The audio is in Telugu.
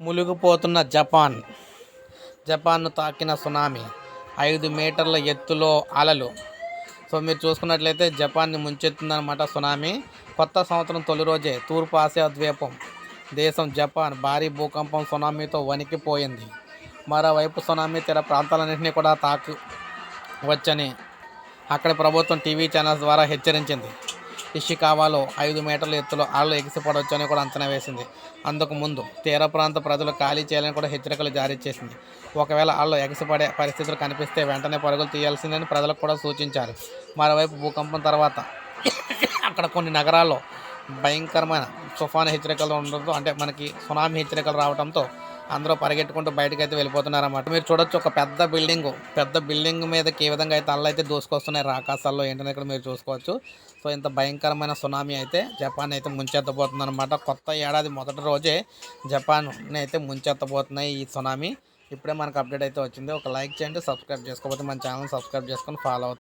మునిగిపోతున్న జపాన్. జపాన్ను తాకిన సునామీ. ఐదు మీటర్ల ఎత్తులో అలలు. సో మీరు చూసుకున్నట్లయితే జపాన్ని ముంచెత్తుందన్నమాట సునామీ. కొత్త సంవత్సరం తొలి రోజే తూర్పు ఆసియా ద్వీపం. దేశం జపాన్ భారీ భూకంపం సునామీతో వణికిపోయింది. మరోవైపు సునామీ తీర ప్రాంతాలన్నింటినీ కూడా తాకి వచ్చని అక్కడ ప్రభుత్వం టీవీ ఛానల్స్ ద్వారా హెచ్చరించింది. ఇషికావాలో ఐదు మీటర్ల ఎత్తులో అలలు ఎగిసిపడవచ్చు అని కూడా అంచనా వేసింది. అందుకు ముందు తీర ప్రాంత ప్రజలు ఖాళీ చేయాలని కూడా హెచ్చరికలు జారీ చేసింది. ఒకవేళ అలలు ఎగసిపడే పరిస్థితులు కనిపిస్తే వెంటనే పరుగులు తీయాల్సిందని ప్రజలకు కూడా సూచించారు. మరోవైపు భూకంపం తర్వాత అక్కడ కొన్ని నగరాల్లో భయంకరమైన తుఫాను హెచ్చరికలు ఉండడంతో అంటే మనకి సునామీ హెచ్చరికలు రావడంతో అందరూ పరిగెట్టుకుంటూ బయటకు అయితే వెళ్ళిపోతున్నారన్నమాట. మీరు చూడొచ్చు ఒక పెద్ద బిల్డింగ్ పెద్ద బిల్డింగ్ మీదకి ఏ విధంగా అయితే అల్ల అయితే దూసుకొస్తున్నాయి రాకాశాల్లో ఏంటనే ఇక్కడ మీరు చూసుకోవచ్చు. సో ఇంత భయంకరమైన సునామీ అయితే జపాన్ అయితే ముంచెత్తబోతుంది అనమాట కొత్త ఏడాది మొదటి రోజే జపాన్ అయితే ముంచెత్తబోతున్నాయి ఈ సునామీ. ఇప్పుడే మనకు అప్డేట్ అయితే వచ్చింది. ఒక లైక్ చేయండి సబ్స్క్రైబ్ చేసుకోకపోతే మన ఛానల్ సబ్స్క్రైబ్ చేసుకొని ఫాలో అవుతుంది